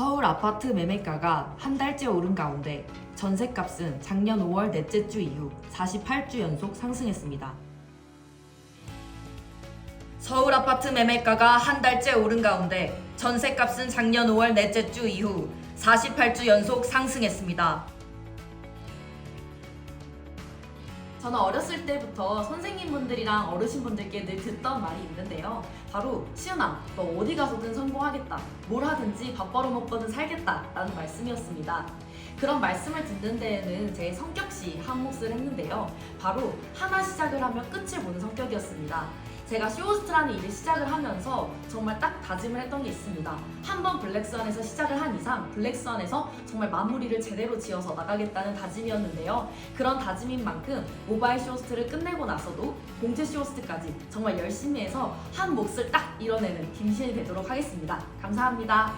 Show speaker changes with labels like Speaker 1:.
Speaker 1: 서울 아파트 매매가가 한 달째 오른 가운데 전셋값은 작년 5월 넷째 주 이후 48주 연속 상승했습니다. 서울 아파트 매매가가 한 달째 오른 가운데 전셋값은 작년 5월 넷째 주 이후 48주 연속 상승했습니다. 저는 어렸을 때부터 선생님분들이랑 어르신분들께 늘 듣던 말이 있는데요. 바로 시은아, 너 어디 가서든 성공하겠다. 뭘 하든지 밥 벌어먹고는 살겠다. 라는 말씀이었습니다. 그런 말씀을 듣는 데에는 제 성격시 한 몫을 했는데요. 바로 하나 시작을 하면 끝을 보는 성격이었습니다. 제가 쇼호스트라는 일을 시작을 하면서 정말 딱 다짐을 했던 게 있습니다. 한 번 블랙스완에서 시작을 한 이상 블랙스완에서 정말 마무리를 제대로 지어서 나가겠다는 다짐이었는데요. 그런 다짐인 만큼 모바일 쇼호스트를 끝내고 나서도 공채 쇼호스트까지 정말 열심히 해서 한 몫을 딱 이뤄내는 김신이 되도록 하겠습니다. 감사합니다.